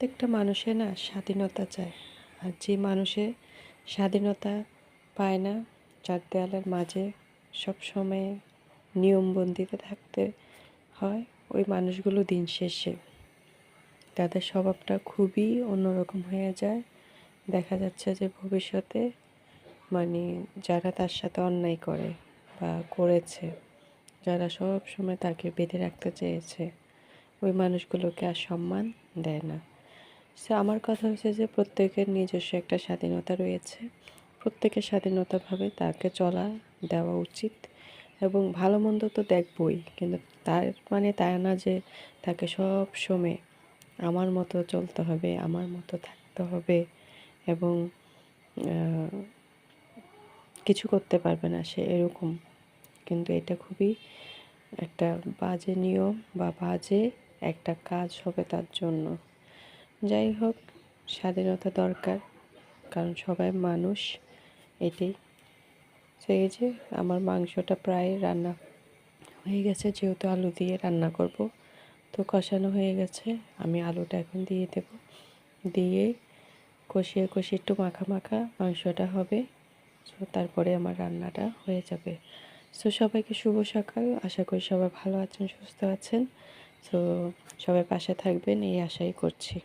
প্রত্যেকটা মানুষে না স্বাধীনতা চায় আর যে মানুষে স্বাধীনতা পায় না চার দেয়ালের মাঝে সবসময় নিয়মবন্দিতে থাকতে হয়, ওই মানুষগুলো দিন শেষে। তাদের স্বভাবটা খুবই অন্যরকম হয়ে যায়। দেখা যাচ্ছে যে ভবিষ্যতে মানে যারা তার সাথে অন্যায় করে বা করেছে, যারা সব সময় তাকে বেঁধে রাখতে চেয়েছে, ওই মানুষগুলোকে আর সম্মান দেয় না। সে আমার কথা হচ্ছে যে প্রত্যেকের নিজস্ব একটা স্বাধীনতা রয়েছে। প্রত্যেকের স্বাধীনতাভাবে তাকে চলা, দেওয়া উচিত এবং ভালো মন্দ তো দেখবই, কিন্তু তার মানে তাই না যে তাকে সব সময় আমার মতো চলতে হবে, আমার মতো থাকতে হবে এবং কিছু করতে পারবে না সে এরকম। কিন্তু এটা খুবই একটা বাজে নিয়ম বা বাজে একটা কাজ হবে তার জন্য। যাই হোক, স্বাধীনতা দরকার, কারণ সবাই মানুষ, এটাই। সেই যে আমার মাংসটা প্রায় রান্না হয়ে গেছে, যেহেতু আলু দিয়ে রান্না করব, তো কষানো হয়ে গেছে। আমি আলুটা এখন দিয়ে দেব। দিয়ে কষিয়ে কষিয়ে একটু মাখা মাখা মাংসটা হবে সো তারপরে আমার রান্নাটা হয়ে যাবে। সো সবাইকে শুভ সকাল। আশা করি সবাই ভালো আছেন, সুস্থ আছেন। সো সবাই পাশে থাকবেন, এই আশাই করছি।